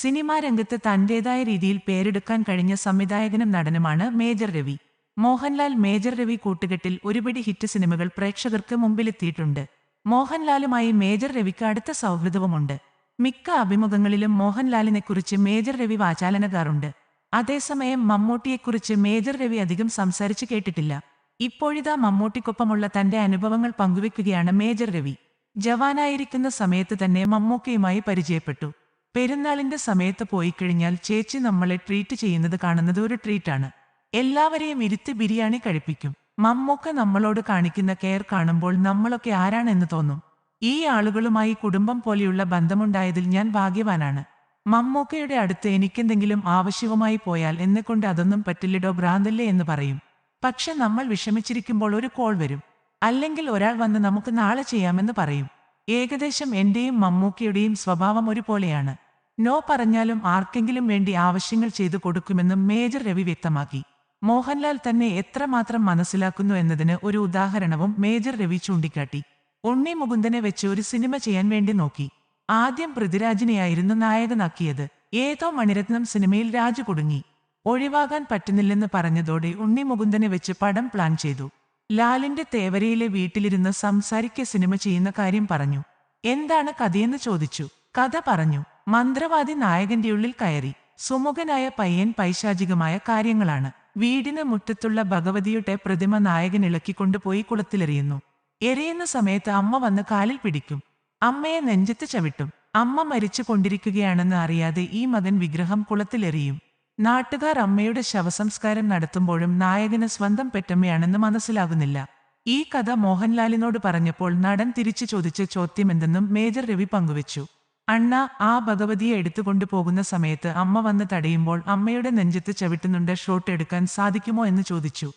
Cinema രംഗത്ത് തന്റേതായ രീതിയിൽ പേരെടുക്കാൻ കഴിഞ്ഞ സംവിധായകനും നടനുമാണ് മേജർ രവി. മോഹൻലാൽ മേജർ രവി കൂട്ടുകെട്ടിൽ ഒരുപിടി ഹിറ്റ് സിനിമകൾ പ്രേക്ഷകർക്ക് മുമ്പിലെത്തിയിട്ടുണ്ട്. മോഹൻലാലുമായി മേജർ രവിക്ക് അടുത്ത സൗഹൃദവുമുണ്ട്. മിക്ക അഭിമുഖങ്ങളിലും മോഹൻലാലിനെക്കുറിച്ച് മേജർ രവി വാചാലനകാറുണ്ട്. അതേസമയം മമ്മൂട്ടിയെക്കുറിച്ച് മേജർ രവി അധികം സംസാരിച്ചു കേട്ടിട്ടില്ല. ഇപ്പോഴിതാ മമ്മൂട്ടിക്കൊപ്പമുള്ള തന്റെ അനുഭവങ്ങൾ പങ്കുവെക്കുകയാണ് മേജർ രവി. ജവാനായിരിക്കുന്ന സമയത്ത് തന്നെ മമ്മൂക്കയുമായി പരിചയപ്പെട്ടു. പെരുന്നാളിന്റെ സമയത്ത് പോയി കഴിഞ്ഞാൽ ചേച്ചി നമ്മളെ ട്രീറ്റ് ചെയ്യുന്നത് കാണുന്നത് ഒരു ട്രീറ്റാണ് എല്ലാവരെയും ഇരുത്തി ബിരിയാണി കഴിപ്പിക്കും. മമ്മൂക്ക നമ്മളോട് കാണിക്കുന്ന കെയർ കാണുമ്പോൾ നമ്മളൊക്കെ ആരാണെന്ന് തോന്നും. ഈ ആളുകളുമായി കുടുംബം പോലെയുള്ള ബന്ധമുണ്ടായതിൽ ഞാൻ ഭാഗ്യവാനാണ്. മമ്മൂക്കയുടെ അടുത്ത് എനിക്കെന്തെങ്കിലും ആവശ്യവുമായി പോയാൽ എന്നെക്കൊണ്ട് അതൊന്നും പറ്റില്ലടോ ഭ്രാന്തല്ലേ എന്ന് പറയും. പക്ഷെ നമ്മൾ വിഷമിച്ചിരിക്കുമ്പോൾ ഒരു കോൾ വരും. അല്ലെങ്കിൽ ഒരാൾ വന്ന് നമുക്ക് നാളെ ചെയ്യാമെന്ന് പറയും. ഏകദേശം എന്റെയും മമ്മൂക്കയുടെയും സ്വഭാവം ഒരുപോലെയാണ്. നോ പറഞ്ഞാലും ആർക്കെങ്കിലും വേണ്ടി ആവശ്യങ്ങൾ ചെയ്തു കൊടുക്കുമെന്നും മേജർ രവി വ്യക്തമാക്കി. മോഹൻലാൽ തന്നെ എത്രമാത്രം മനസ്സിലാക്കുന്നു എന്നതിന് ഒരു ഉദാഹരണവും മേജർ രവി ചൂണ്ടിക്കാട്ടി. ഉണ്ണി മുകുന്ദനെ വെച്ച് ഒരു സിനിമ ചെയ്യാൻ വേണ്ടി നോക്കി. ആദ്യം പൃഥ്വിരാജിനെയായിരുന്നു നായകനാക്കിയത്. ഏതോ മണിരത്നം സിനിമയിൽ രാജു കുടുങ്ങി. ഒഴിവാകാൻ പറ്റുന്നില്ലെന്ന് പറഞ്ഞതോടെ ഉണ്ണി മുകുന്ദനെ വെച്ച് പടം പ്ലാൻ ചെയ്തു. ലാലിന്റെ തേവരയിലെ വീട്ടിലിരുന്ന് സംസാരിക്ക സിനിമ ചെയ്യുന്ന കാര്യം പറഞ്ഞു. എന്താണ് കഥയെന്ന് ചോദിച്ചു. കഥ പറഞ്ഞു. മന്ത്രവാദി നായകന്റെ ഉള്ളിൽ കയറി. സുമുഖനായ പയ്യൻ പൈശാചികമായ കാര്യങ്ങളാണ്. വീടിന് മുറ്റത്തുള്ള ഭഗവതിയുടെ പ്രതിമ നായകൻ ഇളക്കിക്കൊണ്ടുപോയി കുളത്തിലെറിയുന്നു. എറിയുന്ന സമയത്ത് അമ്മ വന്ന് കാലിൽ പിടിക്കും. അമ്മയെ നെഞ്ചത്ത് ചവിട്ടും. അമ്മ മരിച്ചു കൊണ്ടിരിക്കുകയാണെന്ന് അറിയാതെ ഈ മകൻ വിഗ്രഹം കുളത്തിലെറിയും. നാട്ടുകാർ അമ്മയുടെ ശവസംസ്കാരം നടത്തുമ്പോഴും നായകന് സ്വന്തം പെറ്റമ്മയാണെന്ന് മനസ്സിലാകുന്നില്ല. ഈ കഥ മോഹൻലാലിനോട് പറഞ്ഞപ്പോൾ നടൻ തിരിച്ചു ചോദിച്ച ചോദ്യമെന്തെന്നും മേജർ രവി പങ്കുവച്ചു. അണ്ണ ആ ഭഗവതിയെ എടുത്തുകൊണ്ടു പോകുന്ന സമയത്ത് അമ്മ വന്ന് തടയുമ്പോൾ അമ്മയുടെ നെഞ്ചത്ത് ചവിട്ടുന്നുണ്ട് ഷോട്ട് എടുക്കാൻ സാധിക്കുമോ എന്ന് ചോദിച്ചു.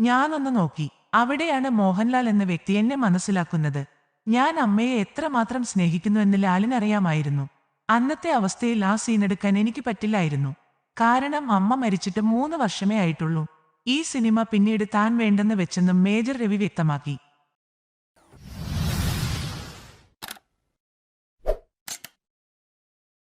ഞാനൊന്ന് നോക്കി. അവിടെയാണ് മോഹൻലാൽ എന്ന വ്യക്തി എന്നെ മനസ്സിലാക്കുന്നത്. ഞാൻ അമ്മയെ എത്രമാത്രം സ്നേഹിക്കുന്നു എന്ന് ലാലിനറിയാമായിരുന്നു. അന്നത്തെ അവസ്ഥയിൽ ആ സീൻ എടുക്കാൻ എനിക്ക് പറ്റില്ലായിരുന്നു. കാരണം അമ്മ മരിച്ചിട്ട് മൂന്ന് വർഷമേ ആയിട്ടുള്ളൂ. ഈ സിനിമ പിന്നീട് താൻ വേണ്ടെന്ന് വെച്ചെന്നും മേജർ രവി വ്യക്തമാക്കി.